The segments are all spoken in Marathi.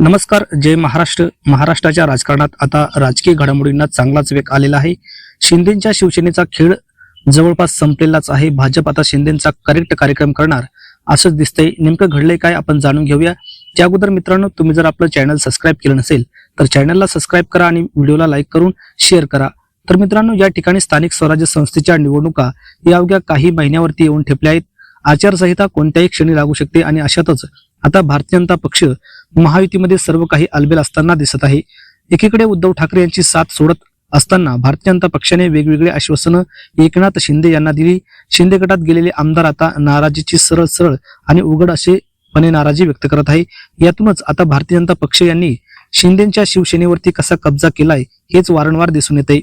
नमस्कार जय महाराष्ट्र. महाराष्ट्राच्या राजकारणात आता राजकीय घडामोडींना चांगलाच वेग आलेला आहे. शिंदेच्या शिवसेनेचा खेळ जवळपास संपलेलाच आहे. भाजप आता शिंदेचा करेक्ट कार्यक्रम करणार असंच दिसतंय. नेमकं घडलंय काय आपण जाणून घेऊया. त्या अगोदर मित्रांनो तुम्ही जर आपलं चॅनल सबस्क्राईब केलं नसेल तर चॅनलला सबस्क्राईब करा आणि व्हिडिओला लाईक करून शेअर करा. तर मित्रांनो या ठिकाणी स्थानिक स्वराज्य संस्थेच्या निवडणुका या अवघ्या काही महिन्यावरती येऊन ठेपल्या आहेत. आचारसंहिता कोणत्याही क्षणी लागू शकते आणि अशातच आता भारतीय जनता पक्ष महायुतीमध्ये सर्व काही अलबेल असताना दिसत आहे. एकीकडे उद्धव ठाकरे यांची साथ सोडत असताना भारतीय जनता पक्षाने वेगवेगळे आश्वासनं एकनाथ शिंदे यांना दिली. शिंदे गटात गेलेले आमदार आता नाराजीची सरळ सरळ आणि उघड असेपणे नाराजी व्यक्त करत आहे. यातूनच आता भारतीय जनता पक्ष यांनी शिंदेच्या शिवसेनेवरती कसा कब्जा केलाय हेच वारंवार दिसून येते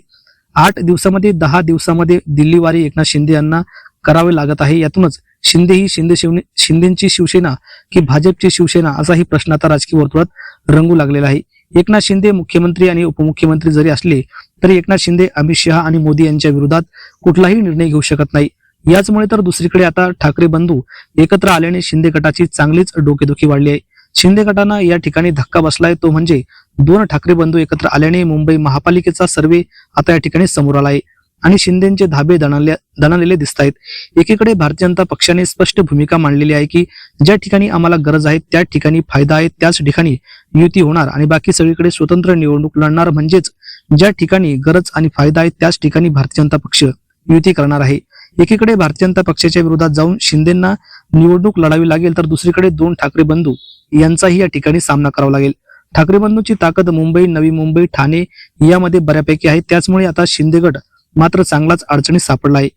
आठ दिवसामध्ये दहा दिवसामध्ये दिल्लीवारी एकनाथ शिंदे यांना करावे लागत आहे. यातूनच शिंदे ही शिंदे शिवने शिंदेची शिवसेना की भाजपची शिवसेना असाही प्रश्न आता राजकीय वर्तुळात रंगू लागलेला आहे. एकनाथ शिंदे मुख्यमंत्री आणि उपमुख्यमंत्री जरी असले तरी एकनाथ शिंदे अमित शहा आणि मोदी यांच्या विरोधात कुठलाही निर्णय घेऊ शकत नाही. याचमुळे तर दुसरीकडे आता ठाकरे बंधू एकत्र आल्याने शिंदे गटाची चांगलीच डोकेदुखी वाढली आहे. शिंदे गटांना या ठिकाणी धक्का बसलाय तो म्हणजे दोन ठाकरे बंधू एकत्र आल्याने मुंबई महापालिकेचा सर्वे आता या ठिकाणी समोर आला आहे. आणि शिंदेचे धाबे दणाले दणालेले दिसत आहेत एकीकडे भारतीय जनता पक्षाने स्पष्ट भूमिका मांडलेली आहे की ज्या ठिकाणी आम्हाला गरज आहे त्या ठिकाणी फायदा आहे त्याच ठिकाणी युती होणार आणि बाकी सगळीकडे स्वतंत्र निवडणूक लढणार म्हणजेच ज्या ठिकाणी गरज आणि फायदा आहे त्याच ठिकाणी भारतीय जनता पक्ष युती करणार आहे. एकीकडे भारतीय जनता पक्षाच्या विरोधात जाऊन शिंदेना निवडणूक लढावी लागेल तर दुसरीकडे दोन ठाकरे बंधू यांचाही या ठिकाणी सामना करावा लागेल. ठाकरे बंधूंची ताकद मुंबई नवी मुंबई ठाणे यामध्ये बऱ्यापैकी आहे. त्याचमुळे आता शिंदेगड मात्र चांगलाच अडचणीत सापडला आहे.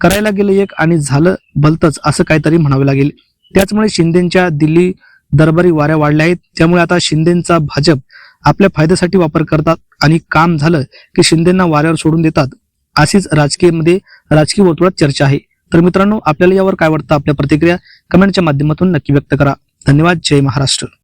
करायला गेले एक आणि झालं भलतच असं काहीतरी म्हणावे लागेल. त्याचमुळे शिंदेच्या दिल्ली दरबारी वाऱ्या वाढल्या आहेत. त्यामुळे आता शिंदेचा भाजप आपल्या फायद्यासाठी वापर करतात आणि काम झालं की शिंदेना वाऱ्यावर सोडून देतात. अशीच राजकीयमध्ये राजकीय वर्तुळात चर्चा आहे. तर मित्रांनो आपल्याला यावर काय वाटतं? आपल्या प्रतिक्रिया कमेंटच्या माध्यमातून नक्की व्यक्त करा. धन्यवाद. जय महाराष्ट्र.